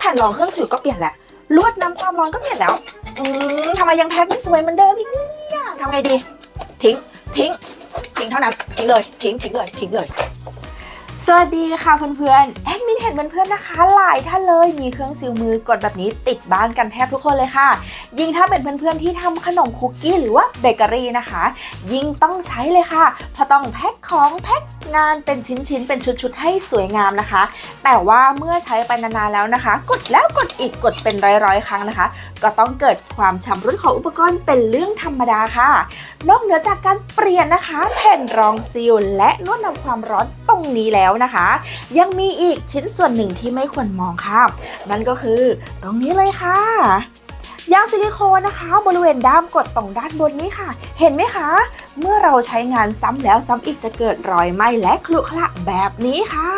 แผ่นรองเครื่องสิวก็เปลี่ยนแหละลวดน้ำความร้อนก็เปลี่ยนแล้วอืมทำไมยังแพ็คไม่สวยเหมือนเดิมอีกเนี่ยทำไงดี ทิ้ง ทิ้ง ทิ้งเท่านั้น ทิ้งเลย ทิ้ง ทิ้งเลย ทิ้งเลย สวัสดีค่ะเพื่อนๆแอดมินเห็นเพื่อนๆนะคะ หลายท่านเลยมีเครื่องซิลมือกดแบบนี้ติดบ้านกันแทบทุกคนเลยค่ะ ยิ่งถ้าเป็นเพื่อนๆที่ทำขนมคุกกี้หรือว่าเบเกอรี่นะคะ ยิ่งต้องใช้เลยค่ะเพราะต้องแพ็คของแพ็ค งานเป็นชิ้นๆ เป็นชุดๆ ให้สวยงามนะคะ แต่ว่าเมื่อใช้ไปนานๆแล้วนะคะ กดแล้วกดอีกกดเป็นร้อยๆ ครั้งนะคะ ก็ต้องเกิดความชำรุดของอุปกรณ์เป็นเรื่องธรรมดาค่ะ นอกเหนือจากการเปลี่ยนนะคะ แผ่นรองซีลและลวดนำความร้อนตรงนี้แล้วนะคะ ยังมีอีกชิ้นส่วนหนึ่งที่ไม่ควรมองค่ะนั่นก็คือตรงนี้เลยค่ะ ยางซิลิโคนนะคะ บริเวณด้ามกดตรงด้านบนนี้ค่ะ เห็นไหมคะ เมื่อเราใช้งานซ้ำแล้วซ้ำอีกจะเกิดรอยไหม้และคลุขระแบบนี้ค่ะ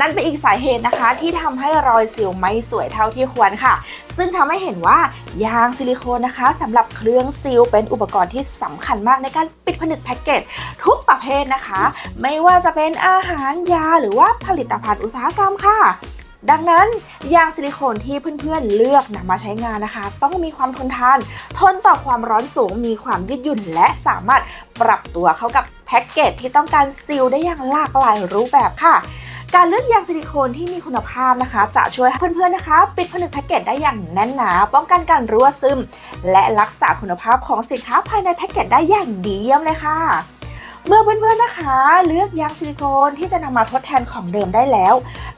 นั่นเป็นอีกสาเหตุนะคะที่ทำให้รอยสิวไม่สวยเท่าที่ควรค่ะ ซึ่งทำให้เห็นว่ายางซิลิโคนนะคะสำหรับเครื่องซีลเป็นอุปกรณ์ที่สำคัญมากในการปิดผนึกแพ็กเกจทุกประเภทนะคะ ไม่ว่าจะเป็นอาหารยาหรือว่าผลิตภัณฑ์อุตสาหกรรมค่ะ ดังนั้นยางซิลิโคนที่เพื่อนๆเลือกนำมาใช้งานนะคะ ต้องมีความทนทาน ทนต่อความร้อนสูง มีความยืดหยุ่น และสามารถปรับตัวเข้ากับแพ็กเกจที่ต้องการซีลได้อย่างหลากหลายรูปแบบค่ะการเลือกยางซิลิโคนที่มีคุณภาพนะคะ จะช่วยเพื่อนๆนะคะ ปิดผนึกแพ็กเกจได้อย่างแน่นหนา ป้องกันการรั่วซึม และรักษาคุณภาพของสินค้าภายในแพ็กเกจได้อย่างดีเยี่ยมเลยค่ะ เมื่อเพื่อนๆนะคะ เลือกยางซิลิโคนที่จะนำมาทดแทนของเดิมได้แล้ว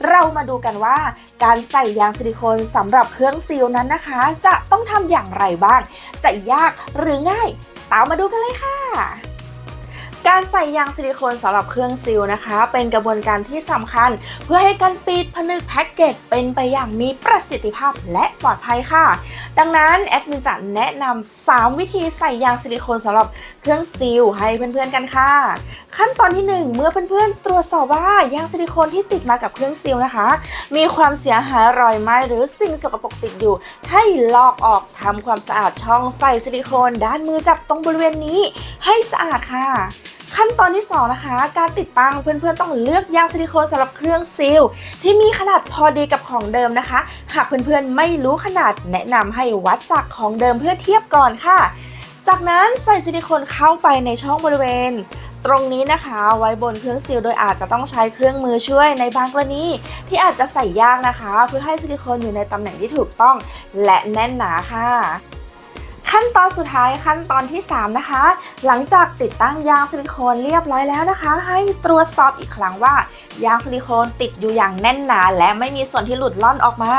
เรามาดูกันว่าการใส่ยางซิลิโคนสำหรับเครื่องซีลนั้นนะคะ จะต้องทำอย่างไรบ้าง จะยากหรือง่าย ตามมาดูกันเลยค่ะ การใส่ยางซิลิโคนสำหรับเครื่องซีลนะคะ เป็นกระบวนการที่สำคัญ เพื่อให้การปิดผนึกแพ็กเกจเป็นไปอย่างมีประสิทธิภาพและปลอดภัยค่ะ ดังนั้นแอดมินจะแนะนำ3วิธีใส่ยางซิลิโคนสำหรับเครื่องซีลให้เพื่อนๆกันค่ะ ขั้นตอนที่ 1 เมื่อเพื่อนๆตรวจสอบว่ายางซิลิโคนที่ติดมากับเครื่องซีลนะคะ มีความเสียหายรอยไหมหรือสิ่งสกปรกติดอยู่ ให้ลอกออกทำความสะอาดช่องใส่ซิลิโคนด้านมือจับตรงบริเวณนี้ให้สะอาดค่ะ ขั้นตอนที่ 2 นะคะ การติดตั้งเพื่อนๆต้องเลือกยางซิลิโคนสำหรับเครื่องซีลที่มีขนาดพอดีกับของเดิมนะคะ หากเพื่อนๆไม่รู้ขนาดแนะนำให้วัดจากของเดิมเพื่อเทียบก่อนค่ะ จากนั้นใส่ซิลิโคนเข้าไปในช่องบริเวณ ตรงนี้นะคะไว้บนเครื่องซีลโดยอาจจะต้องใช้เครื่องมือช่วยในบางกรณีที่อาจจะใส่ยากนะคะ เพื่อให้ซิลิโคนอยู่ในตำแหน่งที่ถูกต้อง และแน่นหนาค่ะ ขั้นตอนสุดท้ายขั้นตอนที่ 3 นะคะ หลังจากติดตั้งยางซิลิโคนเรียบร้อยแล้วนะคะ ให้ตรวจสอบอีกครั้งว่ายางซิลิโคนติดอยู่อย่างแน่นหนา และไม่มีส่วนที่หลุดล่อนออกมา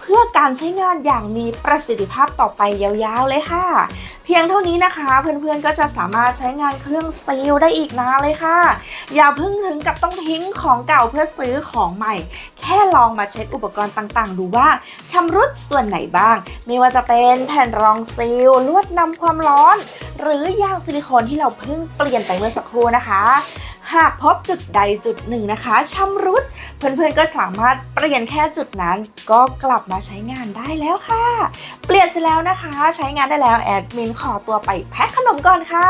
เพื่อการใช้งานอย่างมีประสิทธิภาพต่อไปยาวๆเลยค่ะ เพียงเท่านี้นะคะ เพื่อนๆก็จะสามารถใช้งานเครื่องซีลได้อีกนานเลยค่ะ อย่าเพิ่งถึงกับต้องทิ้งของเก่าเพื่อซื้อของใหม่ แค่ลองมาเช็คอุปกรณ์ต่างๆ ดูว่าชำรุดส่วนไหนบ้าง ไม่ว่าจะเป็นแผ่นรองซีลลวดนำความร้อน หรือยางซิลิโคนที่เราเพิ่งเปลี่ยนไปเมื่อสักครู่นะคะ หากพบจุดใดจุดหนึ่งนะคะชำรุด เพื่อนๆก็สามารถเปลี่ยนแค่จุดนั้น ก็กลับมาใช้งานได้แล้วค่ะ เปลี่ยนเสร็จแล้วนะคะ ใช้งานได้แล้วแอดมินขอตัวไปแพ็คขนมก่อนค่ะ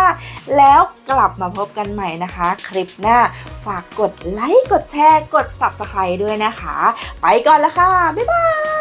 แล้วกลับมาพบกันใหม่นะคะ คลิปหน้าฝากกดไลค์กดแชร์กด Subscribe ด้วยนะคะ ไปก่อนแล้วค่ะ บ๊ายบาย